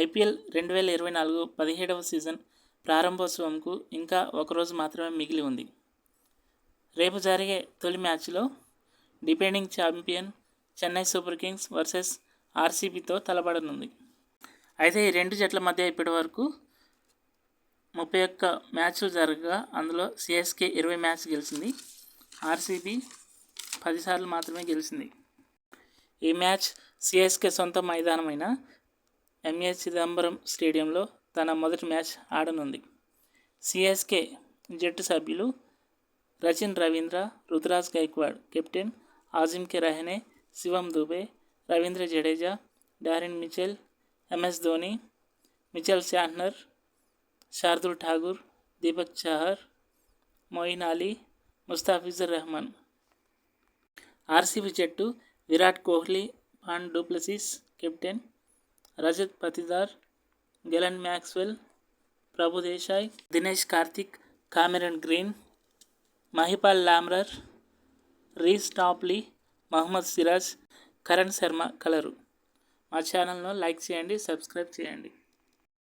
IPL రెండు వేల ఇరవై నాలుగు పదిహేడవ సీజన్ ప్రారంభోత్సవంకు ఇంకా ఒకరోజు మాత్రమే మిగిలి ఉంది. రేపు జరిగే తొలి మ్యాచ్లో defending champion Chennai Super Kings versus ఆర్సీబీతో తలపడనుంది. అయితే ఈ రెండు జట్ల మధ్య ఇప్పటి వరకు ముప్పై ఒక్క మ్యాచ్లు జరగగా అందులో సిఎస్కే ఇరవై మ్యాచ్ గెలిచింది. ఆర్సీబీ పదిసార్లు మాత్రమే గెలిచింది. ఈ మ్యాచ్ సిఎస్కే సొంత మైదానమైన ఎంఏ చిదంబరం స్టేడియంలో తన మొదటి మ్యాచ్ ఆడనుంది. సిఎస్కే జట్టు సభ్యులు Rachin Ravindra Ruturaj Gaikwad captain Ajinkya Rahane Shivam Dube Ravindra Jadeja Daryl Mitchell MS Dhoni Mitchell Santner Shardul Thakur Deepak Chahar Moeen Ali Mustafizur Rahman. RCB జట్టు Virat Kohli Faf du Plessis captain Rajat Patidar Glenn Maxwell Prabhu Desai Dinesh Karthik Cameron Green Mahipal Lomror Reece Topley Mohammed Siraj Karan Sharma colour. మా ఛానల్ను like చేయండి subscribe చేయండి.